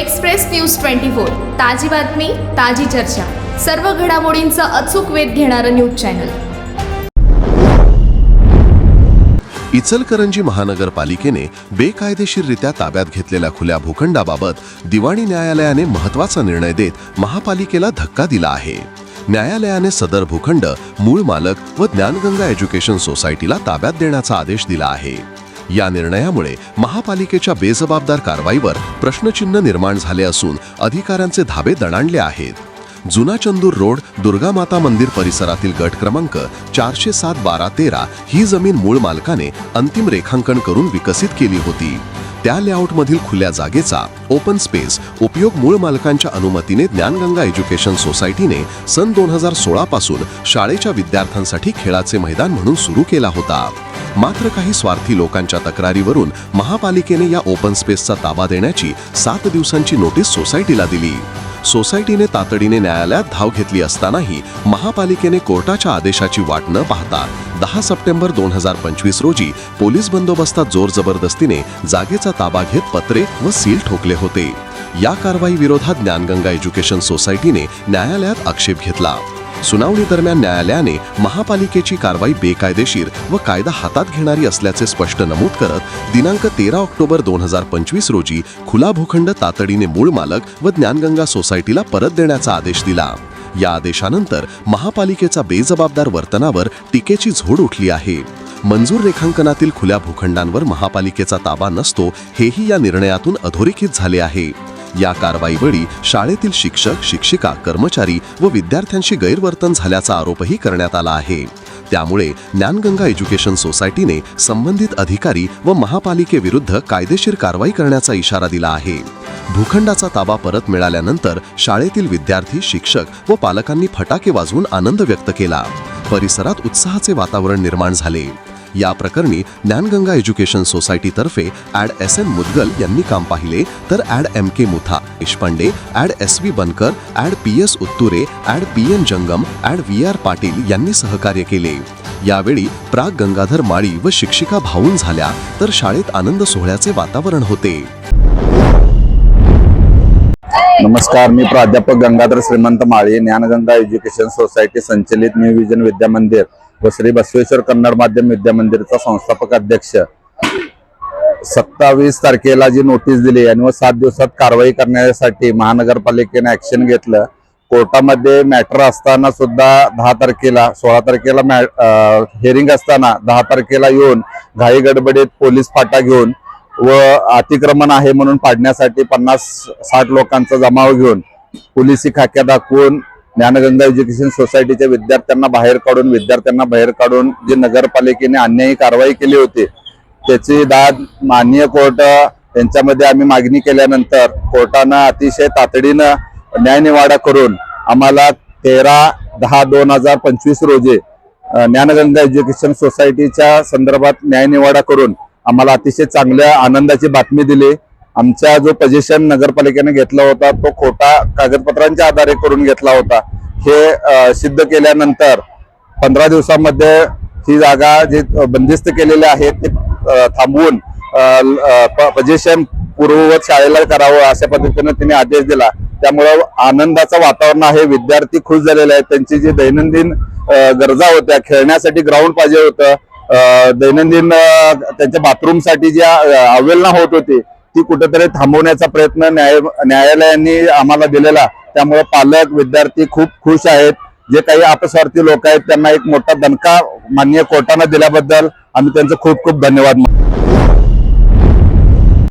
Express news twenty four. ताजी बातमी ताजी चर्चा. सर्व घडामोडींचा अचूक वेध घेणारं न्यूज चॅनल. इचलकरंजी महानगरपालिकेने बेकायदेशीररित्या ताब्यात घेतलेल्या खुल्या भूखंडाबाबत दिवाणी न्यायालयाने महत्त्वाचा निर्णय देत महापालिकेला धक्का दिला आहे. न्यायालयाने सदर भूखंड मूळ मालक व ज्ञानगंगा एज्युकेशन सोसायटीला ताब्यात देण्याचा आदेश दिला आहे. या निर्णयामुळे महापालिकेच्या बेजबाबदार कारवाईवर प्रश्नचिन्ह निर्माण झाले असून अधिकाऱ्यांचे धाबे दणाणले आहेत. जुना चंदूर रोड दुर्गा माता मंदिर परिसरातील गट क्रमांक चारशे सात बारा तेरा ही जमीन मूळ मालकाने अंतिम रेखांकन करून विकसित केली होती. त्या लेआउटमधील खुल्या जागेचा ओपन स्पेस उपयोग मूळ मालकांच्या अनुमतीने ज्ञानगंगा एज्युकेशन सोसायटीने सन दोन हजार सोळा पासून शाळेच्या विद्यार्थ्यांसाठी खेळाचे मैदान म्हणून सुरू केला होता. मात्र काही स्वार्थी लोकांच्या तक्रारीवरून महापालिकेने या ओपन स्पेसचा ताबा देण्याची सात दिवसांची नोटीस सोसायटीला दिली. सोसायटीने तातडीने न्यायालयात धाव घेतली असतानाही महापालिकेने कोर्टाच्या आदेशाची वाट न पाहता दहा सप्टेंबर दोन हजार पंचवीस रोजी पोलीस बंदोबस्तात जोर जबरदस्तीने जागेचा ताबा घेत पत्रे व सील ठोकले होते. या कारवाई विरोधात ज्ञानगंगा एज्युकेशन सोसायटीने न्यायालयात आक्षेप घेतला. सुनावणी दरम्यान न्यायालयाने महापालिकेची कारवाई बेकायदेशीर व कायदा हातात घेणारी असल्याचे स्पष्ट नमूद करत दिनांक तेरा ऑक्टोबर दोन हजार पंचवीस रोजी खुला भूखंड तातडीने मूळ मालक व ज्ञानगंगा सोसायटीला परत देण्याचा आदेश दिला. या आदेशानंतर महापालिकेचा बेजबाबदार वर्तनावर टीकेची झोड उठली आहे. मंजूर रेखांकनातील खुल्या भूखंडांवर महापालिकेचा ताबा नसतो हेही या निर्णयातून अधोरेखित झाले आहे. या कारवाईवेळी शाळेतील शिक्षक शिक्षिका कर्मचारी व विद्यार्थ्यांशी गैरवर्तन झाल्याचा आरोपही करण्यात आला आहे. त्यामुळे ज्ञानगंगा एज्युकेशन सोसायटीने संबंधित अधिकारी व महापालिकेविरुद्ध कायदेशीर कारवाई करण्याचा इशारा दिला आहे. भूखंडाचा ताबा परत मिळाल्यानंतर शाळेतील विद्यार्थी शिक्षक व पालकांनी फटाके वाजवून आनंद व्यक्त केला. परिसरात उत्साहाचे वातावरण निर्माण झाले. या प्रकरणी ज्ञानगंगा एज्युकेशन सोसायटीतर्फे ॲड एस एन मुदगल यांनी काम पाहिले. तर adv M K Mutha Deshpande adv S V Bankar adv P S Utture adv P N Jangam adv V R Patil यांनी सहकार्य केले. यावेळी प्राग गंगाधर माळी व शिक्षिका भाऊन झाल्या तर शाळेत आनंद सोहळ्याचे वातावरण होते. नमस्कार मी प्राध्यापक गंगाधर श्रीमंत माळी ज्ञानगंगा एज्युकेशन सोसायटी संचलित न्यू विजन विद्या मंदिर. व श्री बसवेश्वर कन्नड माध्यम विद्यामंदिरचा संस्थापक अध्यक्ष. सत्तावीस तारखेला जी नोटीस दिली आणि व सात दिवसात कारवाई करण्यासाठी महानगरपालिकेने ऍक्शन घेतलं. कोर्टामध्ये मॅटर असताना सुद्धा दहा तारखेला सोळा तारखेला हिअरिंग असताना दहा तारखेला येऊन घाई गडबडीत पोलीस फाटा घेऊन व अतिक्रमण आहे म्हणून पाडण्यासाठी पन्नास साठ लोकांचा जमाव घेऊन पोलिसी खाक्या दाखवून ज्ञानगंगा एज्युकेशन सोसायटीच्या विद्यार्थ्यांना बाहेर काढून विद्यार्थ्यांना बाहेर काढून जी नगरपालिकेने अन्यायी कारवाई केली होती त्याची दाद माननीय कोर्ट यांच्यामध्ये आम्ही मागणी केल्यानंतर कोर्टानं अतिशय तातडीनं न्यायनिवाडा करून आम्हाला तेरा दहा दोन हजार पंचवीस रोजी ज्ञानगंगा एज्युकेशन सोसायटीच्या संदर्भात न्यायनिवाडा करून आम्हाला अतिशय चांगल्या आनंदाची बातमी दिली. आमचा जो पजेशन नगरपालिकेने घेतला होता तो खोटा कागदपत्रांच्या आधारे करून घेतला होता. हे सिद्ध केल्यानंतर पंधरा दिवसामध्ये ही जागा जी बंदिस्त केलेली आहे ते थांबवून पजेशन पूर्ववत शाळेला करावं अशा पद्धतीने तिने आदेश दिला. त्यामुळं आनंदाचं वातावरण आहे विद्यार्थी खुश झालेले आहेत त्यांची जी दैनंदिन गरजा होत्या खेळण्यासाठी ग्राउंड पाहिजे होतं दैनंदिन त्यांच्या बाथरूमसाठी जी अवेलना होत होती ती कुठेतरी थांबवण्याचा प्रयत्न न्याय न्यायालयाने आम्हाला दिलेला त्यामुळे पालक विद्यार्थी खूप खुश आहेत जे काही अपस्वार्थी लोक आहेत त्यांना एक मोठा दणका मान्य कोर्टानं दिल्याबद्दल आम्ही त्यांचं खूप खूप धन्यवाद मानतो.